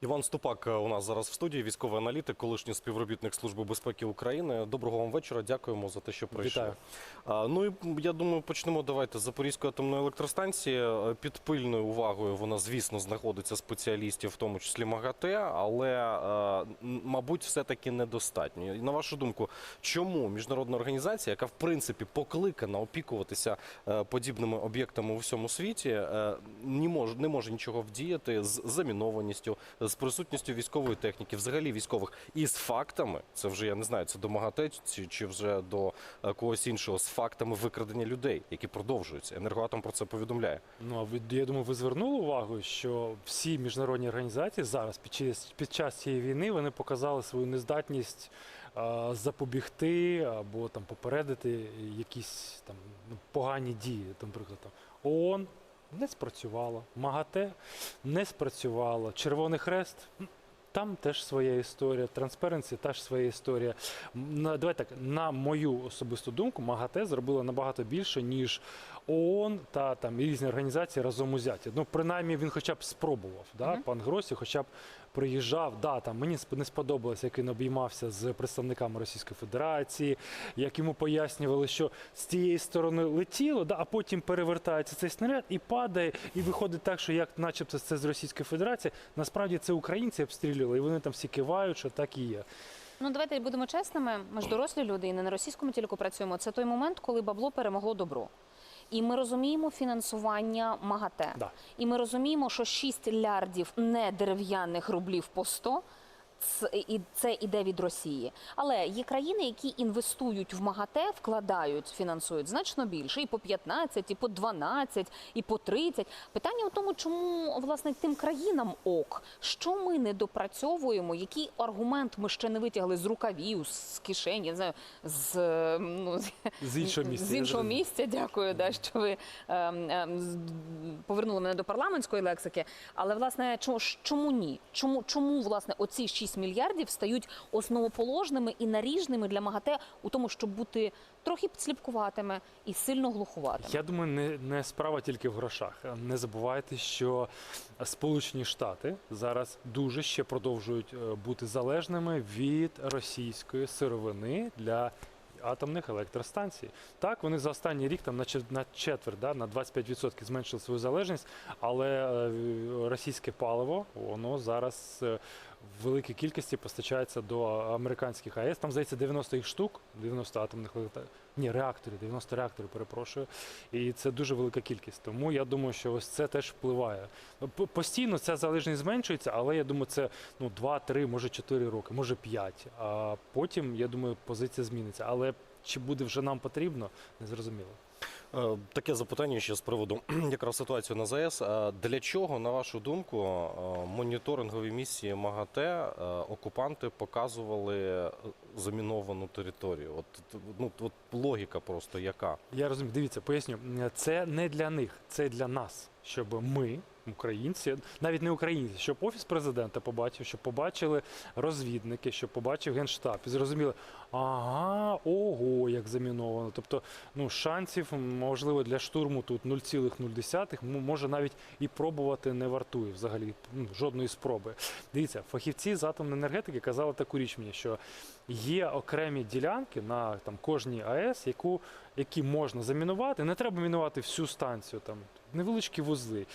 Іван Ступак е, у нас зараз в студії, військовий аналітик, колишній співробітник Служби безпеки України. Доброго вам вечора. Дякуємо за те, що прийшли. Вітаю. А, Ну і я думаю, почнемо давайте з Запорізької атомної електростанції. Е, Під пильною увагою вона, звісно, знаходиться спеціалістів, в тому числі МАГАТЕ, але е, м, мабуть, все-таки недостатньо. І на вашу думку, чому міжнародна організація, яка в принципі покликана опікуватися е, подібними об'єктами у всьому світі, е, не може не може нічого вдіяти з замінованістю, з присутністю військової техніки, взагалі військових, і з фактами, це вже я не знаю, це до МАГАТЕ чи, вже до е, когось іншого, з фактами викрадення людей, які продовжуються. Енергоатом про це повідомляє. Ну а ви я думаю, ви звернули увагу, що всі міжнародні організації зараз під час під час цієї війни вони показали свою нездатність а, запобігти або там попередити якісь там ну, погані дії. Наприклад, там ООН не спрацювало, МАГАТЕ не спрацювало, Червоний Хрест. Там теж своя історія, Transparency теж своя історія. На, давай так, на мою особисту думку, МАГАТЕ зробила набагато більше, ніж ООН та там різні організації разом узяті. Ну, принаймні, він хоча б спробував. Да? Мгм. Пан Гросі хоча б приїжджав. Да, там, мені не сподобалося, як він обіймався з представниками Російської Федерації, як йому пояснювали, що з тієї сторони летіло, да, а потім перевертається цей снаряд і падає, і виходить так, що як начебто це з Російської Федерації. Насправді це українці обстрілювали, і вони там всі кивають, що так і є. Ну давайте будемо чесними. Ми ж дорослі люди і не на російському телеку працюємо. Це той момент, коли бабло перемогло добро. І ми розуміємо фінансування МАГАТЕ. Да. І ми розуміємо, що 6 лярдів не дерев'яних рублів по 100 це, і це іде від Росії. Але є країни, які інвестують в МАГАТЕ, вкладають, фінансують значно більше, і по 15, і по 12, і по 30. Питання в тому, чому власне тим країнам ок, що ми не допрацьовуємо, який аргумент ми ще не витягли з рукавів, з кишені, я не знаю, з, ну, З іншого місця. з іншого місця, дякую, да, що ви ем, ем, повернули мене до парламентської лексики. Але власне, чому, чому ні? Чому, чому власне оці 6 мільярдів стають основоположними і наріжними для МАГАТЕ у тому, щоб бути трохи підсліпкуватими і сильно глухуватими? Я думаю, не, не справа тільки в грошах. Не забувайте, що Сполучені Штати зараз дуже ще продовжують е, бути залежними від російської сировини для. Атомних електростанцій. Так, вони за останній рік там на на четверть, да, на 25% зменшили свою залежність, але е, російське паливо, воно зараз е, в великій кількості постачається до американських АЕС. Там, здається, 90 їх штук, 90 атомних електро... Ні, реакторів, 90 реакторів, перепрошую. І це дуже велика кількість. Тому я думаю, що ось це теж впливає. Постійно ця залежність зменшується, але я думаю, це ну, 2-3, може 4 роки, може 5. А потім, я думаю, позиція зміниться. Але чи буде вже нам потрібно, не зрозуміло. Е, Таке запитання ще з приводу якраз ситуації на ЗАЕС. Е, Для чого, на вашу думку, е, моніторингові місії МАГАТЕ е, окупанти показували е, заміновану територію? От ну от логіка просто яка? Я розумію, дивіться, поясню. Це не для них, це для нас, щоб ми, українці, навіть не українці, щоб офіс президента побачив, щоб побачили розвідники, щоб побачив генштаб і зрозуміли, ага, ого, як заміновано. Тобто, ну шансів можливо для штурму тут 0,0, може навіть і пробувати не вартує взагалі ну, жодної спроби. Дивіться, фахівці з атомної енергетики казали таку річ мені, що є окремі ділянки на там кожній АЕС, яку які можна замінувати. Не треба мінувати всю станцію, там невеличкі вузли,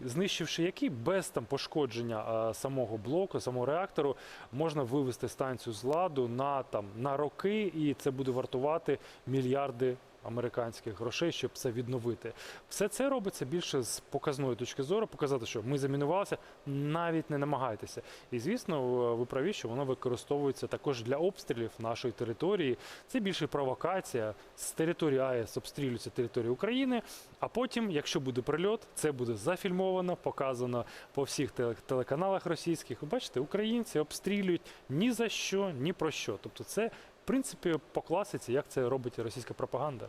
знищивши які без там пошкодження самого блоку, самого реактору, можна вивести станцію з ладу на там на роки, і це буде вартувати мільярди. Американських грошей, щоб це відновити, все це робиться більше з показної точки зору, показати, що ми замінувалися, навіть не намагайтеся. І звісно, ви праві, що воно використовується також для обстрілів нашої території. Це більше провокація. З території АЕС обстрілюється територія України. А потім, якщо буде прильот, це буде зафільмовано, показано по всіх теле- телеканалах російських. Ви бачите, українці обстрілюють ні за що, ні про що. Тобто, це принципі по класиці, як це робить російська пропаганда.